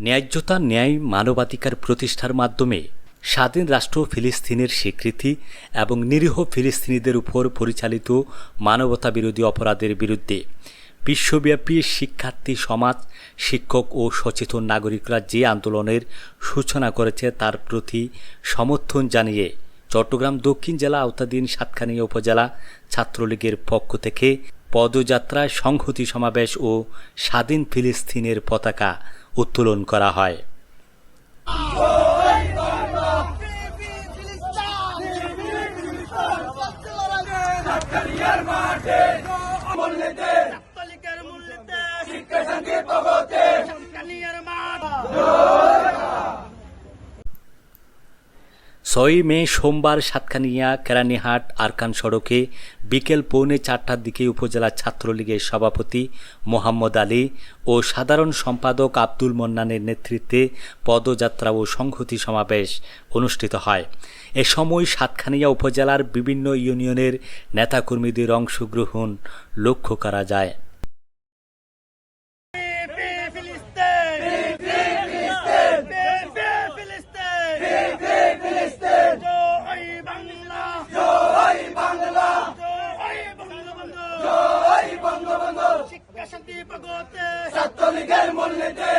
ন্যায্যতা ন্যায় মানবাধিকার প্রতিষ্ঠার মাধ্যমে স্বাধীন রাষ্ট্র ফিলিস্তিনের স্বীকৃতি এবং নিরীহ ফিলিস্তিনিদের উপর পরিচালিত মানবতা বিরোধী অপরাধের বিরুদ্ধে বিশ্বব্যাপী শিক্ষার্থী সমাজ, শিক্ষক ও সচেতন নাগরিকরা যে আন্দোলনের সূচনা করেছে তার প্রতি সমর্থন জানিয়ে চট্টগ্রাম দক্ষিণ জেলা আওতাধীন সাতখানিয়া উপজেলা ছাত্রলীগের পক্ষ থেকে পদযাত্রায় সংহতি সমাবেশ ও স্বাধীন ফিলিস্তিনের পতাকা উত্তোলন করা হয়। ছয়ই মে সোমবার সাতখানিয়া, কেরানীহাট, আরকান সড়কে বিকেল পৌনে চারটার দিকে উপজেলা ছাত্রলীগের সভাপতি মোহাম্মদ আলী ও সাধারণ সম্পাদক আব্দুল মন্নানের নেতৃত্বে পদযাত্রা ও সংহতি সমাবেশ অনুষ্ঠিত হয়। এ সময় সাতখানিয়া উপজেলার বিভিন্ন ইউনিয়নের নেতাকর্মীদের অংশগ্রহণ লক্ষ্য করা যায়। শান্তি প্রগতে। ছাত্রলীগের মূলনীতি